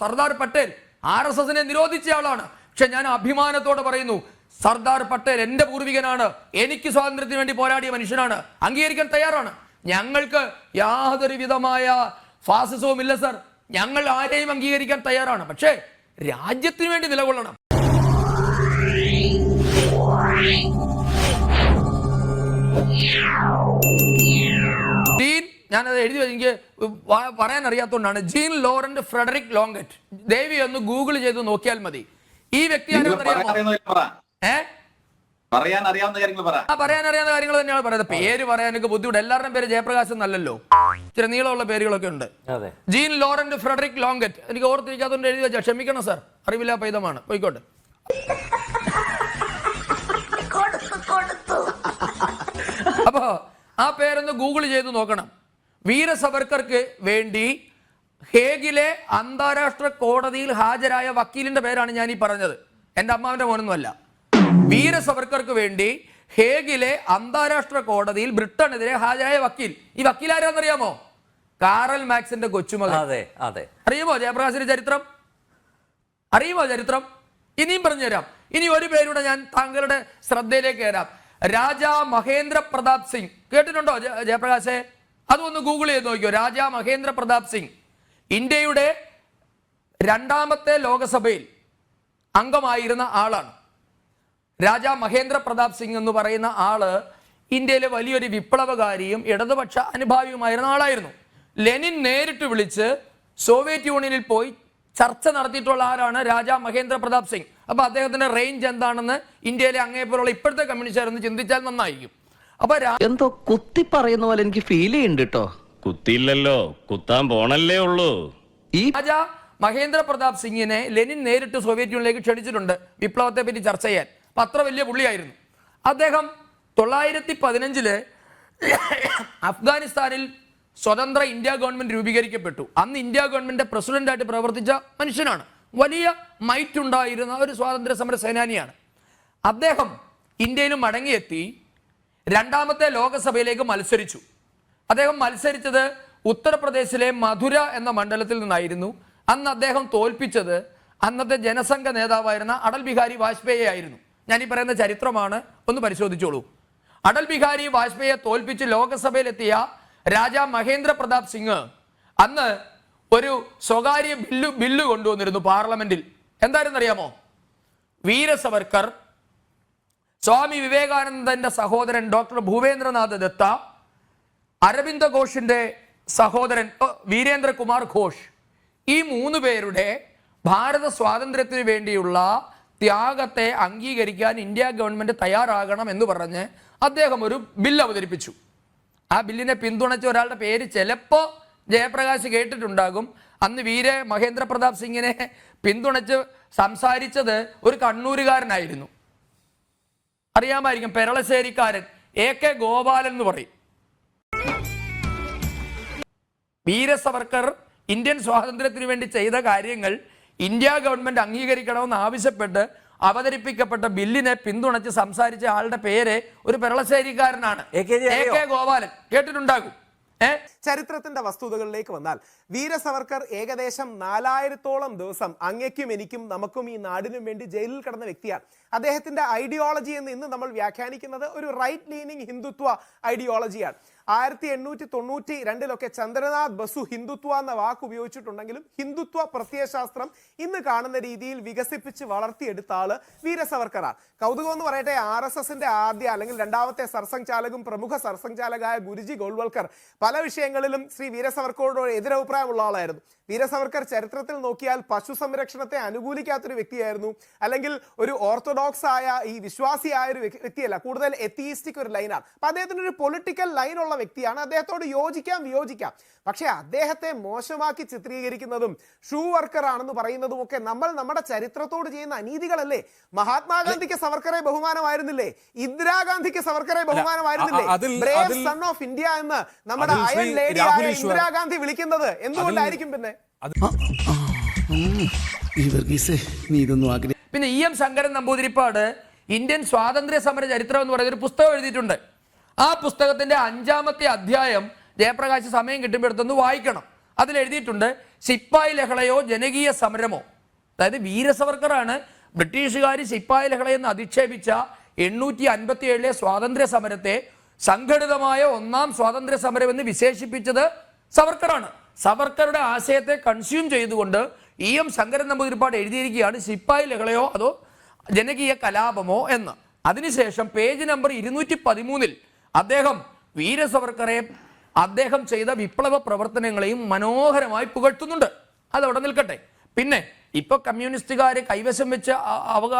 Sardar Patel R S എസിനെ നിരോധിച്ച ആളാണ്. പക്ഷെ ഞാൻ അഭിമാനത്തോടെ പറയുന്നു സർദാർ പട്ടേൽ എന്റെ പൂർവികനാണ്. എനിക്ക് സ്വാതന്ത്ര്യത്തിന് വേണ്ടി പോരാടിയ മനുഷ്യനാണ്. അംഗീകരിക്കാൻ തയ്യാറാണ്. ഞങ്ങൾക്ക് യാതൊരു വിധമായ ഫാസിസവും ഇല്ല സർ. ഞങ്ങൾ ആരെയും അംഗീകരിക്കാൻ തയ്യാറാണ്. പക്ഷേ രാജ്യത്തിന് വേണ്ടി നിലകൊള്ളണം. ജീൻ ഞാനത് എഴുതി എനിക്ക് വ- പറയാൻ അറിയാത്തതുകൊണ്ടാണ് Jean Laurent Frederick Longuet. Devi ഒന്ന് ഗൂഗിൾ ചെയ്ത് നോക്കിയാൽ മതി. ഈ വ്യക്തി ആരാണെന്ന് പറയാൻ അറിയാവുന്ന പറയാൻ അറിയാവുന്ന കാര്യങ്ങൾ പറ. ആ പറയാൻ അറിയാവുന്ന കാര്യങ്ങൾ തന്നെയാണ് പറയുന്നത്. പേര് പറയാനൊക്കെ ബുദ്ധിമുട്ട്. എല്ലാവരുടെയും പേര് ജയപ്രകാശ് എന്നല്ലല്ലോ. ഇച്ചിരി നീളമുള്ള പേരുകളൊക്കെ ഉണ്ട്. അതെ. Jean Laurent Frederick Longuet. എനിക്ക് ഓർത്തിരിക്കാത്തതുകൊണ്ട് എഴുതി വെച്ചാൽ ക്ഷമിക്കണം സാർ. അറിവില്ല പൈതമാണ്. പോയിക്കോട്ടെ. അപ്പോ ആ പേരൊന്ന് ഗൂഗിൾ ചെയ്ത് നോക്കണം. വീര സവർക്കർക്ക് വേണ്ടി ഹേഗിലെ അന്താരാഷ്ട്ര കോടതിയിൽ ഹാജരായ വക്കീലിന്റെ പേരാണ് ഞാൻ ഈ പറഞ്ഞത്. എന്റെ അമ്മാവിന്റെ മോനൊന്നുമല്ല. വീര സവർക്കർക്ക് വേണ്ടി ഹേഗിലെ അന്താരാഷ്ട്ര കോടതിയിൽ ബ്രിട്ടനെതിരെ ഹാജരായ വക്കീൽ. ഈ വക്കീൽ ആരാന്നറിയാമോ? കാറൽ മാക്സിന്റെ കൊച്ചുമകൻ. അതെ അതെ. അറിയുമോ ജയപ്രകാശിന്റെ ചരിത്രം? അറിയുമോ ചരിത്രം? ഇനിയും പറഞ്ഞു തരാം ഇനി ഒരു പേരുടെ ഞാൻ താങ്കളുടെ ശ്രദ്ധയിലേക്ക് വരാം രാജാ മഹേന്ദ്ര പ്രതാപ് സിംഗ്. കേട്ടിട്ടുണ്ടോ ജയപ്രകാശെ? അതൊന്ന് ഗൂഗിൾ ചെയ്ത് നോക്കിയോ? രാജാ മഹേന്ദ്ര പ്രതാപ് സിംഗ് ഇന്ത്യയുടെ രണ്ടാമത്തെ ലോകസഭയിൽ അംഗമായിരുന്ന ആളാണ്. രാജാ മഹേന്ദ്ര പ്രതാപ് സിംഗ് എന്ന് പറയുന്ന ആൾ ഇന്ത്യയിലെ വലിയൊരു വിപ്ലവകാരിയും ഇടതുപക്ഷ അനുഭാവിയുമായിരുന്ന ആളായിരുന്നു. ലെനിൻ നേരിട്ട് വിളിച്ച് സോവിയറ്റ് യൂണിയനിൽ പോയി ചർച്ച നടത്തിയിട്ടുള്ള ആരാണ്? രാജാ മഹേന്ദ്ര പ്രതാപ് സിംഗ്. അപ്പൊ അദ്ദേഹത്തിന്റെ റേഞ്ച് എന്താണെന്ന് ഇന്ത്യയിലെ അങ്ങേപ്പോലുള്ള ഇപ്പോഴത്തെ കമ്മ്യൂണിസ്റ്റുകാരൊന്ന് ചിന്തിച്ചാൽ നന്നായിരിക്കും. അപ്പൊ എന്തോ കുത്തി പറയുന്ന പോലെ എനിക്ക് ഫീൽ ചെയ്യുന്നുണ്ട് കേട്ടോ കുത്തിയില്ലല്ലോ കുത്താൻ പോണല്ലേ ഉള്ളൂ. ഈ രാജാ മഹേന്ദ്ര പ്രതാപ് സിംഗിനെ ലെനിൻ നേരിട്ട് സോവിയറ്റ് യൂണിയനിലേക്ക് ക്ഷണിച്ചിട്ടുണ്ട് വിപ്ലവത്തെ പറ്റി ചർച്ച ചെയ്യാൻ. അപ്പൊ അത്ര വലിയ പുള്ളിയായിരുന്നു. അദ്ദേഹം തൊള്ളായിരത്തി പതിനഞ്ചിൽ അഫ്ഗാനിസ്ഥാനിൽ സ്വതന്ത്ര ഇന്ത്യ ഗവൺമെന്റ് രൂപീകരിക്കപ്പെട്ടു. അന്ന് ഇന്ത്യ ഗവൺമെന്റ് പ്രസിഡന്റായിട്ട് പ്രവർത്തിച്ച മനുഷ്യനാണ്. വലിയ മൈറ്റ് ഉണ്ടായിരുന്ന ഒരു സ്വാതന്ത്ര്യ സമര സേനാനിയാണ്. അദ്ദേഹം ഇന്ത്യയിൽ മടങ്ങിയെത്തി. രണ്ടാമത്തെ ലോകസഭയിലേക്ക് മത്സരിച്ചു. അദ്ദേഹം മത്സരിച്ചത് ഉത്തർപ്രദേശിലെ മധുര എന്ന മണ്ഡലത്തിൽ നിന്നായിരുന്നു. അന്ന് അദ്ദേഹം തോൽപ്പിച്ചത് അന്നത്തെ ജനസംഘ നേതാവായിരുന്ന അടൽ ബിഹാരി വാജ്പേയി ആയിരുന്നു. ഞാൻ ഈ പറയുന്ന ചരിത്രമാണ് ഒന്ന് പരിശോധിച്ചോളൂ. അടൽ ബിഹാരി വാജ്പേയിയെ തോൽപ്പിച്ച് ലോകസഭയിലെത്തിയ രാജാ മഹേന്ദ്ര പ്രതാപ് സിംഗ് അന്ന് ഒരു സ്വകാര്യ ബില്ല് ബില്ല് കൊണ്ടുവന്നിരുന്നു പാർലമെന്റിൽ. എന്തായിരുന്നു അറിയാമോ വീര സവർക്കർ സ്വാമി വിവേകാനന്ദന്റെ സഹോദരൻ ഡോക്ടർ ഭൂപേന്ദ്രനാഥ് ദത്ത അരവിന്ദ ഘോഷിന്റെ സഹോദരൻ വീരേന്ദ്രകുമാർ ഘോഷ്. ഈ മൂന്ന് പേരുടെ ഭാരത സ്വാതന്ത്ര്യത്തിന് വേണ്ടിയുള്ള ത്യാഗത്തെ അംഗീകരിക്കാൻ ഇന്ത്യ ഗവൺമെന്റ് തയ്യാറാകണം എന്ന് പറഞ്ഞ് അദ്ദേഹം ഒരു ബില്ല് അവതരിപ്പിച്ചു. ആ ബില്ലിനെ പിന്തുണച്ച ഒരാളുടെ പേര് ചിലപ്പോ ജയപ്രകാശ് കേട്ടിട്ടുണ്ടാകും. അന്ന് വീര മഹേന്ദ്ര പ്രതാപ് സിംഗിനെ പിന്തുണച്ച് സംസാരിച്ചത് ഒരു കണ്ണൂരുകാരനായിരുന്നു. അറിയാമായിരിക്കും പെരളശ്ശേരിക്കാരൻ എ കെ ഗോപാലൻ എന്ന് പറയും. വീര സവർക്കർ ഇന്ത്യൻ സ്വാതന്ത്ര്യത്തിന് വേണ്ടി ചെയ്ത കാര്യങ്ങൾ ഇന്ത്യ ഗവൺമെന്റ് അംഗീകരിക്കണമെന്ന് ആവശ്യപ്പെട്ട് അവതരിപ്പിക്കപ്പെട്ട ബില്ലിനെ പിന്തുണച്ച് സംസാരിച്ച ആളുടെ പേര് ഒരു പെരളശ്ശേരിക്കാരനാണ്. A K Gopalan. കേട്ടിട്ടുണ്ടാകും. ചരിത്രത്തിന്റെ വസ്തുതകളിലേക്ക് വന്നാൽ വീര സവർക്കർ ഏകദേശം നാലായിരത്തോളം ദിവസം അങ്ങയ്ക്കും എനിക്കും നമുക്കും ഈ നാടിനും വേണ്ടി ജയിലിൽ കിടന്ന വ്യക്തിയാണ്. അദ്ദേഹത്തിന്റെ ഐഡിയോളജി എന്ന് ഇന്ന് നമ്മൾ വ്യാഖ്യാനിക്കുന്നത് ഒരു റൈറ്റ് ലീനിങ് ഹിന്ദുത്വ ഐഡിയോളജിയാണ് ആയിരത്തി എണ്ണൂറ്റി തൊണ്ണൂറ്റി രണ്ടിലൊക്കെ ചന്ദ്രനാഥ് ബസു ഹിന്ദുത്വ എന്ന വാക്ക് ഉപയോഗിച്ചിട്ടുണ്ടെങ്കിലും ഹിന്ദുത്വ പ്രത്യയശാസ്ത്രം ഇന്ന് കാണുന്ന രീതിയിൽ വികസിപ്പിച്ച് വളർത്തിയെടുത്ത ആൾ വീരസവർക്കറാണ്. കൗതുകം എന്ന് പറയട്ടെ ആർ എസ് എസിന്റെ ആദ്യ അല്ലെങ്കിൽ രണ്ടാമത്തെ സർസംഘചാലകും പ്രമുഖ സർസംഘചാലകായ ഗുരുജി ഗോൾവൽക്കർ പല വിഷയങ്ങളിലും ശ്രീ വീര സവർക്കറോട് എതിരഭിപ്രായമുള്ള ആളായിരുന്നു. വീരസവർക്കർ ചരിത്രത്തിൽ നോക്കിയാൽ പശു സംരക്ഷണത്തെ അനുകൂലിക്കാത്തൊരു വ്യക്തിയായിരുന്നു. അല്ലെങ്കിൽ ഒരു ഓർത്തഡോക്സ് ആയ ഈ വിശ്വാസിയായ ഒരു വ്യക്തിയല്ല കൂടുതൽ എത്തിയിസ്റ്റിക് ഒരു ലൈനാണ്. അപ്പൊ അദ്ദേഹത്തിന് ഒരു പൊളിറ്റിക്കൽ ലൈനുള്ള വ്യക്തിയാണ്. അദ്ദേഹത്തോട് യോജിക്കാം വിയോജിക്കാം. പക്ഷേ അദ്ദേഹത്തെ മോശമാക്കി ചിത്രീകരിക്കുന്നതും ഷൂ വർക്കർ ആണെന്ന് പറയുന്നതും ഒക്കെ നമ്മൾ നമ്മുടെ ചരിത്രത്തോട് ചെയ്യുന്ന അനീതികളല്ലേ? മഹാത്മാഗാന്ധിക്ക് സവർക്കറെ ബഹുമാനമായിരുന്നില്ലേ? ഇന്ദിരാഗാന്ധിക്ക് സവർക്കറെ ബഹുമാനമായിരുന്നില്ലേ? ബ്രേവ് സൺ ഓഫ് ഇന്ത്യ എന്ന് നമ്മുടെ അയൺ ഈശ്വർ- ഇന്ദിരാഗാന്ധി വിളിക്കുന്നത്. എന്തുകൊണ്ടായിരിക്കും പിന്നെ? പിന്നെ E M Sankaran Namboodiripad Indian സ്വാതന്ത്ര്യ സമര ചരിത്രം എന്ന് പറയുന്ന ഒരു പുസ്തകം എഴുതിയിട്ടുണ്ട്. ആ പുസ്തകത്തിന്റെ അഞ്ചാമത്തെ അധ്യായം ജയപ്രകാശ് സമയം കിട്ടുമ്പോഴത്തൊന്ന് വായിക്കണം. അതിൽ എഴുതിയിട്ടുണ്ട് സിപ്പായി ലഹളയോ ജനകീയ സമരമോ? അതായത് വീരസവർക്കറാണ് ബ്രിട്ടീഷുകാർ സിപ്പായി ലഹളയെന്ന് അധിക്ഷേപിച്ച എണ്ണൂറ്റി അൻപത്തി ഏഴിലെ സ്വാതന്ത്ര്യ സമരത്തെ സംഘടിതമായ ഒന്നാം സ്വാതന്ത്ര്യ സമരം എന്ന് വിശേഷിപ്പിച്ചത് സവർക്കറാണ്. സവർക്കറുടെ ആശയത്തെ കൺസ്യൂം ചെയ്തുകൊണ്ട് ഇ എം ശങ്കരൻ നമ്പൂതിരിപ്പാട് എഴുതിയിരിക്കുകയാണ് സിപ്പായി ലഹളയോ അതോ ജനകീയ കലാപമോ? എന്ന്. അതിനുശേഷം പേജ് നമ്പർ ഇരുന്നൂറ്റി പതിമൂന്നിൽ അദ്ദേഹം വീരസവർക്കറെ അദ്ദേഹം ചെയ്ത വിപ്ലവ പ്രവർത്തനങ്ങളെയും മനോഹരമായി പുകഴ്ത്തുന്നുണ്ട്. അതവിടെ നിൽക്കട്ടെ. പിന്നെ ഇപ്പൊ കമ്മ്യൂണിസ്റ്റുകാർ കൈവശം വെച്ച് അവ അവക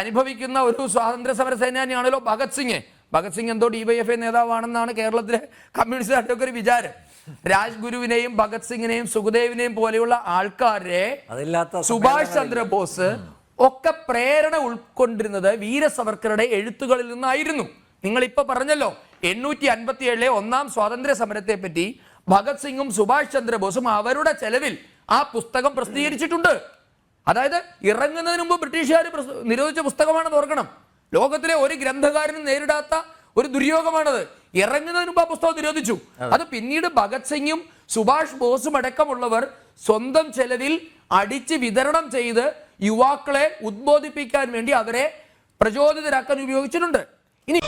അനുഭവിക്കുന്ന ഒരു സ്വാതന്ത്ര്യ സമര സേനാനിയാണല്ലോ ഭഗത് സിംഗ്. ഭഗത് സിംഗ് എന്തോ ഡിവൈഎഫ്ഐ നേതാവാണെന്നാണ് കേരളത്തിലെ കമ്മ്യൂണിസ്റ്റുകാരുടെ ഒക്കെ ഒരു വിചാരം. രാജ്ഗുരുവിനെയും ഭഗത് സിംഗിനെയും സുഖദേവിനെയും പോലെയുള്ള ആൾക്കാരെ സുഭാഷ് ചന്ദ്രബോസ് ഒക്കെ പ്രേരണ ഉൾക്കൊണ്ടിരുന്നത് വീരസവർക്കറുടെ എഴുത്തുകളിൽ നിന്നായിരുന്നു. നിങ്ങൾ ഇപ്പൊ പറഞ്ഞല്ലോ എണ്ണൂറ്റി അൻപത്തി ഏഴിലെ ഒന്നാം സ്വാതന്ത്ര്യ സമരത്തെ പറ്റി ഭഗത് സിംഗും സുഭാഷ് ചന്ദ്രബോസും അവരുടെ ചെലവിൽ ആ പുസ്തകം പ്രസിദ്ധീകരിച്ചിട്ടുണ്ട്. അതായത് ഇറങ്ങുന്നതിന് മുമ്പ് ബ്രിട്ടീഷുകാർ നിരോധിച്ച പുസ്തകമാണെന്ന് ഓർക്കണം. ലോകത്തിലെ ഒരു ഗ്രന്ഥകാരനും നേരിടാത്ത ഒരു ദുര്യോഗമാണത്. ഇറങ്ങുന്നതിന് മുമ്പ് ആ പുസ്തകം നിരോധിച്ചു. അത് പിന്നീട് ഭഗത് സിംഗും സുഭാഷ് ബോസും അടക്കമുള്ളവർ സ്വന്തം ചെലവിൽ അടിച്ച് വിതരണം ചെയ്ത് യുവാക്കളെ ഉദ്ബോധിപ്പിക്കാൻ വേണ്ടി അവരെ പ്രചോദിതരാക്കാൻ ഉപയോഗിച്ചിട്ടുണ്ട്. ഇനി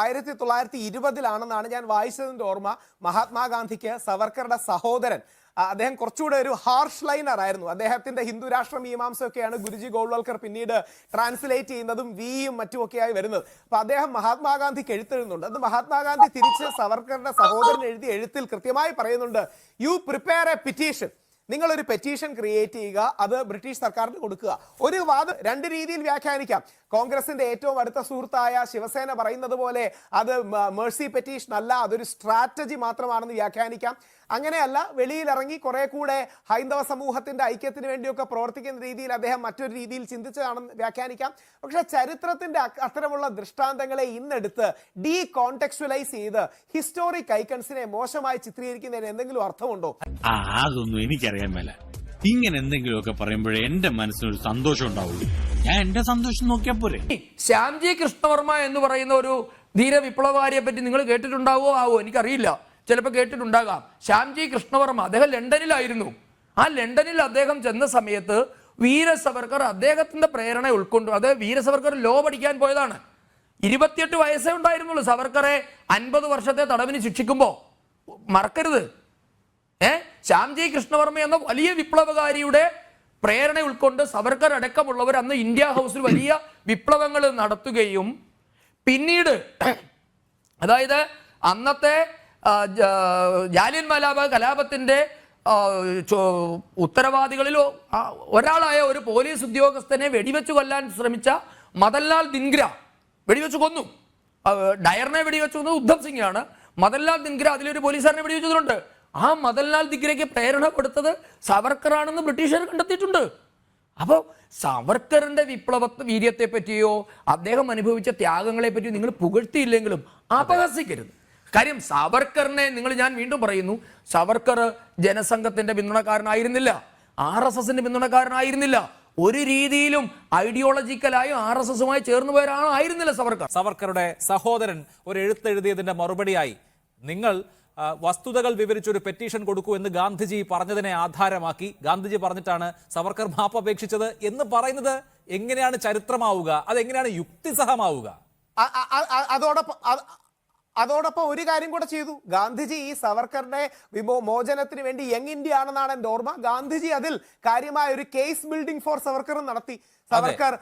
ആയിരത്തി തൊള്ളായിരത്തി ഇരുപതിലാണെന്നാണ് ഞാൻ വായിച്ചതിന്റെ ഓർമ്മ. മഹാത്മാഗാന്ധിക്ക് സവർക്കറുടെ സഹോദരൻ. അദ്ദേഹം കുറച്ചുകൂടെ ഒരു ഹാർഷ് ലൈനർ ആയിരുന്നു. അദ്ദേഹത്തിന്റെ ഹിന്ദു രാഷ്ട്ര മീമാംസയൊക്കെയാണ് ഗുരുജി ഗോൾവൽക്കർ പിന്നീട് ട്രാൻസ്ലേറ്റ് ചെയ്യുന്നതും വിയും മറ്റുമൊക്കെയായി വരുന്നത്. അപ്പൊ അദ്ദേഹം മഹാത്മാഗാന്ധിക്ക് എഴുത്തെഴുതുന്നുണ്ട്. അത് മഹാത്മാഗാന്ധി തിരിച്ച് സവർക്കറുടെ സഹോദരൻ എഴുതിയ എഴുത്തിൽ കൃത്യമായി പറയുന്നുണ്ട് യു പ്രിപ്പയർ എ പിറ്റീഷൻ നിങ്ങളൊരു പെറ്റീഷൻ ക്രിയേറ്റ് ചെയ്യുക അത് ബ്രിട്ടീഷ് സർക്കാരിന് കൊടുക്കുക. ഒരു വാദം രണ്ട് രീതിയിൽ വ്യാഖ്യാനിക്കാം. കോൺഗ്രസിന്റെ ഏറ്റവും അടുത്ത സുഹൃത്തായ ശിവസേന പറയുന്നത് പോലെ അത് മേഴ്സി പെറ്റീഷൻ അല്ല അതൊരു സ്ട്രാറ്റജി മാത്രമാണെന്ന് വ്യാഖ്യാനിക്കാം. അങ്ങനെയല്ല വെളിയിലിറങ്ങി കുറെ കൂടെ ഹൈന്ദവ സമൂഹത്തിന്റെ ഐക്യത്തിന് വേണ്ടിയൊക്കെ പ്രവർത്തിക്കുന്ന രീതിയിൽ അദ്ദേഹം മറ്റൊരു രീതിയിൽ ചിന്തിച്ചതാണെന്ന് വ്യാഖ്യാനിക്കാം. പക്ഷെ ചരിത്രത്തിന്റെ അത്തരമുള്ള ദൃഷ്ടാന്തങ്ങളെ ഇന്നെടുത്ത് ഡീ കോണ്ടെക്സ്വലൈസ് ചെയ്ത് ഹിസ്റ്റോറിക് ഐക്കൺസിനെ മോശമായി ചിത്രീകരിക്കുന്നതിന് എന്തെങ്കിലും അർത്ഥമുണ്ടോ? അതൊന്നും എനിക്കറിയാൻ മേല. ഇങ്ങനെ എന്തെങ്കിലുമൊക്കെ പറയുമ്പോഴേ എന്റെ മനസ്സിനൊരു സന്തോഷം ഉണ്ടാവുള്ളൂ. ഞാൻ എന്റെ സന്തോഷം നോക്കിയാ പോരെ. ശ്യാംജി കൃഷ്ണവർമ്മ എന്ന് പറയുന്ന ഒരു ധീര വിപ്ലവകാരിയെ പറ്റി നിങ്ങൾ കേട്ടിട്ടുണ്ടാവോ? ആവോ? എനിക്കറിയില്ല. ചിലപ്പോൾ കേട്ടിട്ടുണ്ടാകാം. ശ്യാംജി കൃഷ്ണവർമ്മ അദ്ദേഹം ലണ്ടനിലായിരുന്നു. ആ ലണ്ടനിൽ അദ്ദേഹം ചെന്ന സമയത്ത് വീര സവർക്കർ അദ്ദേഹത്തിന്റെ പ്രേരണ ഉൾക്കൊണ്ടു. അത് വീര സവർക്കർ ലോ പഠിക്കാൻ പോയതാണ്. ഇരുപത്തിയെട്ട് വയസ്സേ ഉണ്ടായിരുന്നുള്ളൂ സവർക്കറെ അൻപത് വർഷത്തെ തടവിന് ശിക്ഷിക്കുമ്പോൾ മറക്കരുത്. ഏ? ശ്യാംജി കൃഷ്ണവർമ്മ എന്ന വലിയ വിപ്ലവകാരിയുടെ പ്രേരണ ഉൾക്കൊണ്ട് സവർക്കർ അടക്കമുള്ളവർ അന്ന് ഇന്ത്യ ഹൗസിൽ വലിയ വിപ്ലവങ്ങൾ നടത്തുകയും പിന്നീട് അതായത് അന്നത്തെ ജാലിയൻ മലാബാഗ് കലാപത്തിന്റെ ഉത്തരവാദികളിലോ ഒരാളായ ഒരു പോലീസ് ഉദ്യോഗസ്ഥനെ വെടിവെച്ച് കൊല്ലാൻ ശ്രമിച്ച മദൻലാൽ ദിൻഗ്ര വെടിവെച്ച് കൊന്നു. ഡയറിനെ വെടിവെച്ച് കൊന്നത് ഉദ്ധം സിംഗ് ആണ് മദൻലാൽ ദിൻഗ്ര അതിലൊരു പോലീസുകാരനെ വെടിവെച്ചതുണ്ട് ആ മദൻലാൽ ദിഗ്രയ്ക്ക് പ്രേരണ കൊടുത്തത് സവർക്കറാണെന്ന് ബ്രിട്ടീഷുകാർ കണ്ടെത്തിയിട്ടുണ്ട്. അപ്പോൾ സവർക്കറിന്റെ വിപ്ലവ വീര്യത്തെ പറ്റിയോ അദ്ദേഹം അനുഭവിച്ച ത്യാഗങ്ങളെ പറ്റിയോ നിങ്ങൾ പുകഴ്ത്തിയില്ലെങ്കിലും അപഹസിക്കരുത്. കാര്യം സവർക്കറിനെ നിങ്ങൾ ഞാൻ വീണ്ടും പറയുന്നു സവർക്കർ ജനസംഘത്തിന്റെ പിന്തുണക്കാരനായിരുന്നില്ല ആർ എസ് എസിന്റെ പിന്തുണക്കാരനായിരുന്നില്ല. ഒരു രീതിയിലും ഐഡിയോളജിക്കലായും ആർ എസ് എസുമായി ചേർന്ന് പോയ ഒരാളായിരുന്നില്ല സവർക്കർ. സവർക്കറുടെ സഹോദരൻ ഒരു എഴുത്തെഴുതിയതിന്റെ മറുപടിയായി നിങ്ങൾ വസ്തുതകൾ വിവരിച്ചൊരു പെറ്റീഷൻ കൊടുക്കൂ എന്ന് ഗാന്ധിജി പറഞ്ഞതിനെ ആധാരമാക്കി. ഗാന്ധിജി പറഞ്ഞിട്ടാണ് സവർക്കർ മാപ്പ് അപേക്ഷിച്ചത് എന്ന് പറയുന്നത് എങ്ങനെയാണ് ചരിത്രമാവുക? അതെങ്ങനെയാണ് യുക്തിസഹമാവുക? അതോടൊപ്പം അതോടൊപ്പം ഒരു കാര്യം കൂടെ ചെയ്തു. ഗാന്ധിജി ഈ സവർക്കറുടെ വിമോ മോചനത്തിന് വേണ്ടി യങ് ഇന്ത്യ ആണെന്നാണ് എന്റെ ഓർമ്മ. ഗാന്ധിജി അതിൽ കാര്യമായ ഒരു കേസ് ബിൽഡിംഗ് ഫോർ സവർക്കറും നടത്തി. സവർക്കർ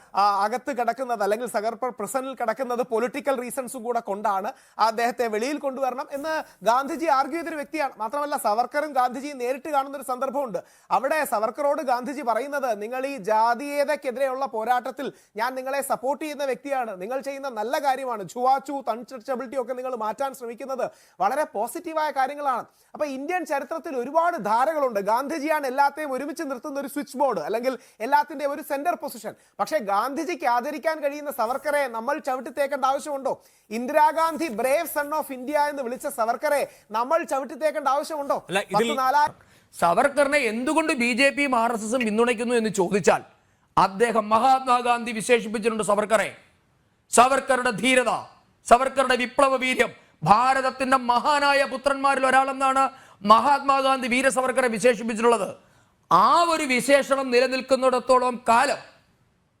അകത്ത് കിടക്കുന്നത് അല്ലെങ്കിൽ സവർക്കർ പ്രസന്റിൽ കിടക്കുന്നത് പൊളിറ്റിക്കൽ റീസൺസും കൂടെ കൊണ്ടാണ് അദ്ദേഹത്തെ വെളിയിൽ കൊണ്ടുവരണം എന്ന് ഗാന്ധിജി ആർഗ്യൂ ചെയ്തൊരു വ്യക്തിയാണ്. മാത്രമല്ല സവർക്കറും ഗാന്ധിജിയും നേരിട്ട് കാണുന്ന ഒരു സന്ദർഭമുണ്ട്. അവിടെ സവർക്കറോട് ഗാന്ധിജി പറയുന്നത് നിങ്ങൾ ഈ ജാതീയതക്കെതിരെയുള്ള പോരാട്ടത്തിൽ ഞാൻ നിങ്ങളെ സപ്പോർട്ട് ചെയ്യുന്ന വ്യക്തിയാണ്. നിങ്ങൾ ചെയ്യുന്ന നല്ല കാര്യമാണ്. ചുവാച്ചു അൺടച്ചബിലിറ്റി ഒക്കെ നിങ്ങൾ മാറ്റാൻ ശ്രമിക്കുന്നത് വളരെ പോസിറ്റീവായ കാര്യങ്ങളാണ്. അപ്പൊ ഇന്ത്യൻ ചരിത്രത്തിൽ ഒരുപാട് ധാരകളുണ്ട്. ഗാന്ധിജിയാണ് എല്ലാത്തെയും ഒരുമിച്ച് നിർത്തുന്ന ഒരു സ്വിച്ച് ബോർഡ് അല്ലെങ്കിൽ എല്ലാത്തിന്റെയും ഒരു സെന്റർ പൊസിഷൻ പക്ഷേ ഗാന്ധിജിക്ക് ആദരിക്കാൻ കഴിയുന്ന സവർക്കറെ നമ്മൾ ചവിട്ടിത്തേക്കേണ്ട ആവശ്യമുണ്ടോ? Indira Gandhi brave son of India എന്ന് വിളിച്ച സവർക്കറെ നമ്മൾ ചവിട്ടിത്തേക്കേണ്ട ആവശ്യമുണ്ടോ? സവർക്കറിനെ എന്തുകൊണ്ട് ബി ജെ പിയും ആർ എസ് എസും പിന്തുണയ്ക്കുന്നു എന്ന് ചോദിച്ചാൽ അദ്ദേഹം മഹാത്മാഗാന്ധി വിശേഷിപ്പിച്ചിട്ടുണ്ട് സവർക്കറെ. സവർക്കറുടെ ധീരത സവർക്കറുടെ വിപ്ലവ വീര്യം ഭാരതത്തിന്റെ മഹാനായ പുത്രന്മാരിൽ ഒരാളെന്നാണ് മഹാത്മാഗാന്ധി വീരസവർക്കറെ വിശേഷിപ്പിച്ചിട്ടുള്ളത്. ആ ഒരു വിശേഷണം നിലനിൽക്കുന്നിടത്തോളം കാലം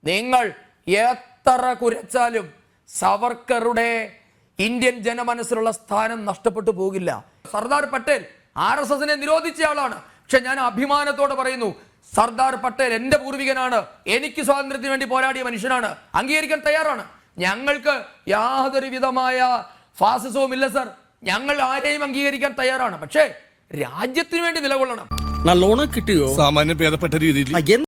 നിങ്ങൾ എത്ര കുരച്ചാലും സവർക്കറുടെ ഇന്ത്യൻ ജനമനസ്സിലുള്ള സ്ഥാനം നഷ്ടപ്പെട്ടു പോകില്ല. സർദാർ പട്ടേൽ ആർ എസ് എസിനെ നിരോധിച്ച ആളാണ്. പക്ഷെ ഞാൻ അഭിമാനത്തോടെ പറയുന്നു സർദാർ പട്ടേൽ എന്റെ പൂർവികനാണ്. എനിക്ക് സ്വാതന്ത്ര്യത്തിന് വേണ്ടി പോരാടിയ മനുഷ്യനാണ്. അംഗീകരിക്കാൻ തയ്യാറാണ്. ഞങ്ങൾക്ക് യാതൊരു വിധമായ ഫാസിസവും ഇല്ല സർ. ഞങ്ങൾ ആരെയും അംഗീകരിക്കാൻ തയ്യാറാണ്. പക്ഷേ രാജ്യത്തിന് വേണ്ടി നിലകൊള്ളണം. നല്ലോണം കിട്ടിയോ? സാമാന്യം ഭേദപ്പെട്ട രീതിയിൽ.